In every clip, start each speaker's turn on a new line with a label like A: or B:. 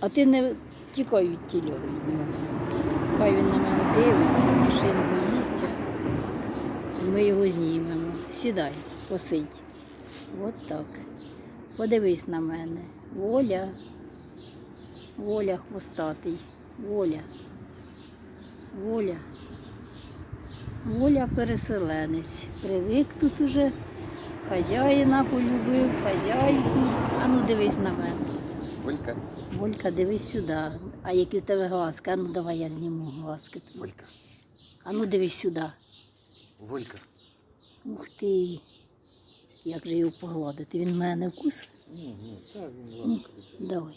A: А ти не тікай від тіля. Хай він на мене дивиться, машин боїться. Ми його знімемо. Сідай, посидь. От так. Подивись на мене. Воля. Воля хвостатий. Воля. Воля. Воля переселенець. Привик тут уже. Хазяїна полюбив, хазяйку. А ну дивись на мене.
B: Волька,
A: Волька, дивись сюди. А які в тебе глазки? А ну давай я зніму глазки.
B: Волька,
A: А ну дивись сюди.
B: Волька.
A: Ух ти. Як же його погладити? Він мене вкус?
B: Ні, ні, так він
A: Ні. Давай.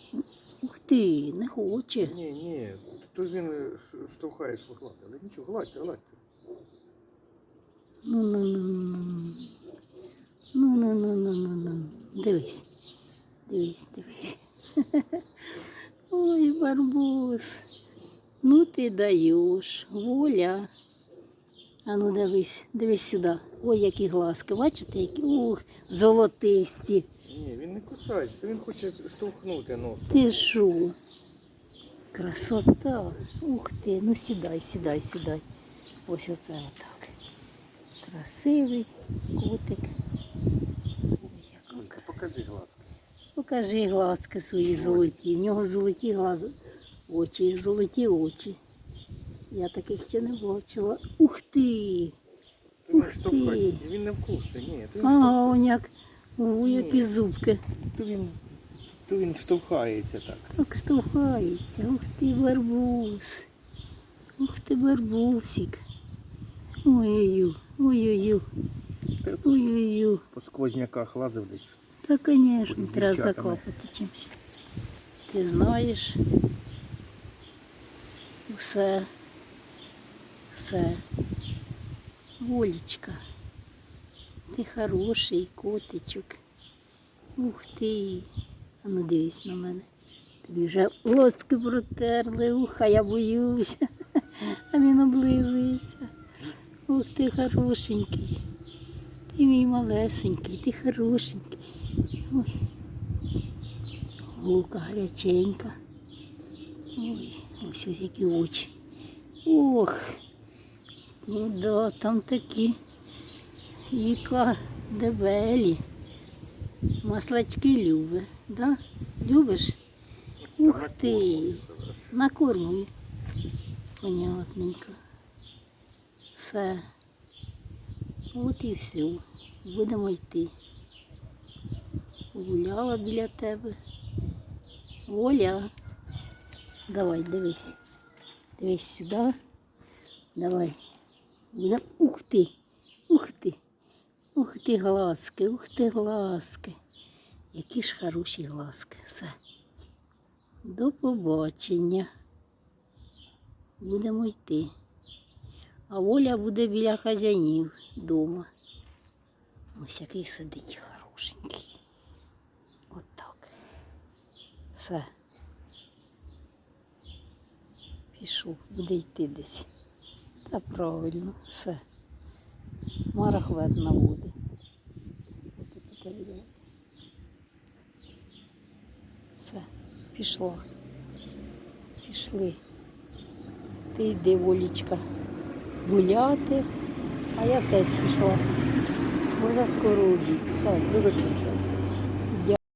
A: Ух ти, не хоче.
B: Ні, ні, то він е, штовхає свого. Але нічого, гладьте, гладьте.
A: Ну, ну, ну, ну, ну. Ну, ну, ну, ну, ну, ну. Дивись. Дивись, дивись. Барбос. Ну ти даєш. Воля. А ну дивись, дивись сюди. Ой, які глазки. Бачите, які? Ух, золотисті.
B: Ні, він не кусається, він хоче штовхнути носом.
A: Ти що? Красота. Ух ти. Ну сідай, сідай, сідай. Ось оце отак. Красивий котик. Ой, яка
B: покажи глазки.
A: Покажи глазки свої золоті. В нього золоті глази, очі, золоті очі. Я таких ще не бачила. Ух ти! Ух ти.
B: він не вкусить, ні. То він,
A: Ага, он як. Ой, які зубки.
B: штовх- то він, то він штовхається так.
A: Так штовхається. Ух ти, барбус. Ух ти, барбусик. Ой-ой-ой, ой-ой-ой,
B: Та
A: ой-ой-ой.
B: по сквозняках лазив десь.
A: Та, звісно, треба закопати чимось. Ти знаєш. Все. Все. Олечка. Ти хороший котичок. Ух ти. А ну дивись на мене. Тобі вже лоски протерли, уха, я боюся. А він облизується. Ух ти хорошенький. Ти мій малесенький, ти хорошенький. Ой. Лука гаряченька. Ой, ось ось які очі. Ох. Ну да, там такі ікла дебелі. Маслачки любить, да? Любиш? Ух ти. Накормлю. Понятненько. Все. От і все. Будемо йти. Гуляла біля тебе. Оля. Давай, дивись. Дивись сюди. Давай. Ух ти. Ух ти. Ух ти, глазки, ух ти, глазки. Які ж хороші глазки. Все. До побачення. Будемо йти. А Оля буде біля хазяїнів вдома. Ось який сидить хорошенький. От так. Все. Пішов, буде йти десь. Та правильно, все. І таке відео. Все, пішла. Пішли. Ти йди, волічка, гуляти, а я теж пішла. Бо скоро обід. Все, виключила.